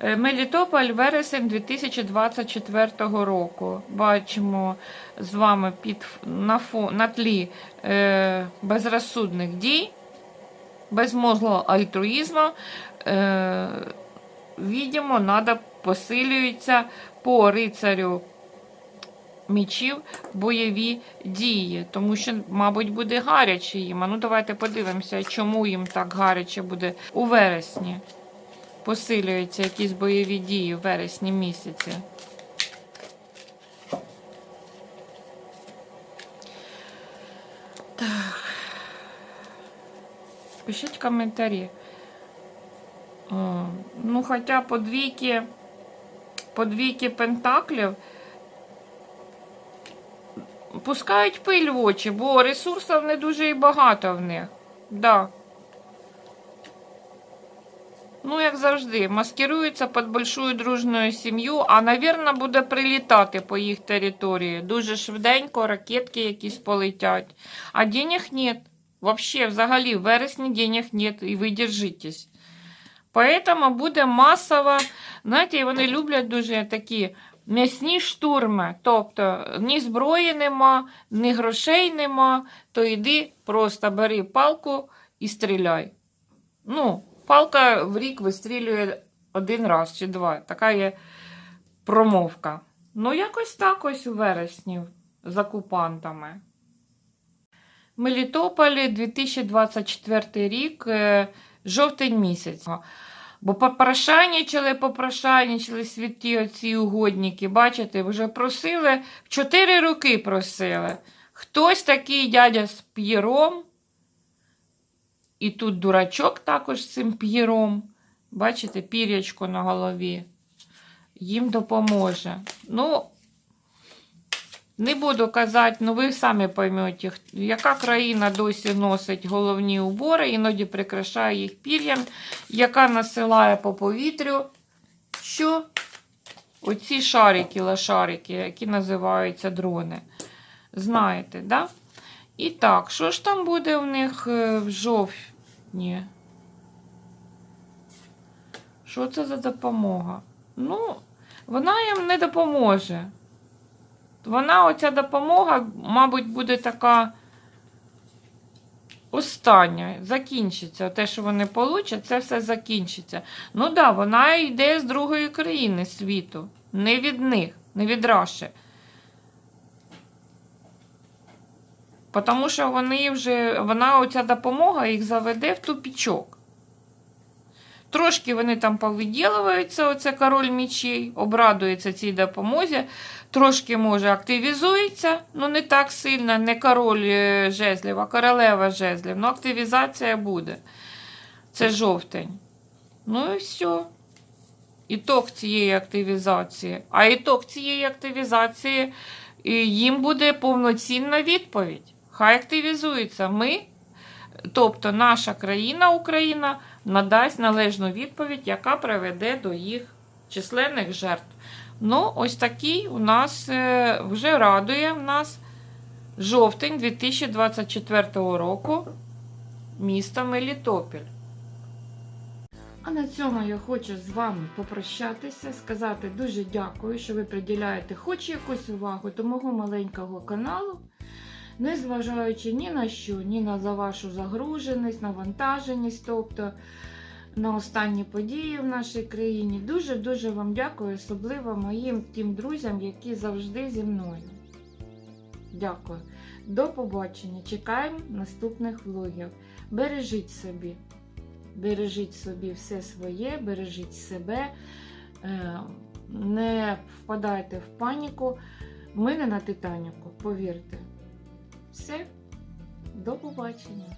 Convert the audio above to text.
Мелітополь, вересень 2024 року. Бачимо з вами під, на, фо, на тлі е, безрозсудних дій, безмозглого альтруїзму. Е, видимо, надо посилюється по рицарю мічів бойові дії, тому що, мабуть, буде гаряче їм. А ну давайте подивимося, чому їм так гаряче буде у вересні. Посилюються якісь бойові дії у вересні місяці. Так. Пишіть коментарі. О, ну, хоча по двійки, по двійки пентаклів пускають пиль в очі, бо ресурсів не дуже і багато в них. Да. Ну, як завжди, маскируються під большую дружною сім'ю, а, навірно, буде прилітати по їх території. Дуже швиденько, ракетки якісь полетять. А денег нет. Вообще, взагалі, в вересні денег нет, і ви держитесь. Поэтому буде масово, знаєте, вони люблять дуже такі м'ясні штурми. Тобто ні зброї нема, ні грошей нема, то йди, просто бери палку і стріляй. Ну, палка в рік вистрілює один раз чи два. Така є промовка. Ну, якось так ось у вересні з окупантами. Мелітополі 2024 рік, е, жовтень місяць. Бо попрошайничали, попрошайничали святі оці угодники. Бачите, вже просили, 4 роки просили. Хтось такий дядя з п'єром. І тут дурачок також з цим п'єром. Бачите, пір'ячко на голові. Їм допоможе. Ну, не буду казати, ну ви самі поймете, яка країна досі носить головні убори, іноді прикрашає їх пір'ям, яка насилає по повітрю. Що? Оці шарики, лошарики, які називаються дрони. Знаєте, да? І так, що ж там буде в них е, в жовтні? Що це за допомога? Ну, вона їм не допоможе. Вона, оця допомога, мабуть, буде така остання. Закінчиться. Те, що вони получать, це все закінчиться. Ну так, да, вона йде з другої країни світу. Не від них, не від Раші. Тому що вони вже, вона, оця допомога їх заведе в тупічок. Трошки вони там повиділюються, оце король мічей, обрадується цій допомозі. Трошки, може, активізується, ну не так сильно, не король е, жезлів, а королева жезлів. Ну, активізація буде. Це жовтень. Ну і все. Ітог цієї активізації. А ітог цієї активізації їм буде повноцінна відповідь. Хай активізується. Ми, тобто наша країна, Україна, надасть належну відповідь, яка приведе до їх численних жертв. Ну, ось такий у нас е, вже радує в нас жовтень 2024 року місто Мелітопіль. А на цьому я хочу з вами попрощатися, сказати дуже дякую, що ви приділяєте хоч якусь увагу до мого маленького каналу, не зважаючи ні на що, ні на за вашу загруженість, навантаженість, тобто на останні події в нашій країні. Дуже-дуже вам дякую, особливо моїм тим друзям, які завжди зі мною. Дякую. До побачення. Чекаємо наступних влогів. Бережіть собі. Бережіть собі все своє, бережіть себе, е, не впадайте в паніку. Ми не на Титаніку, повірте. Все, до побачення.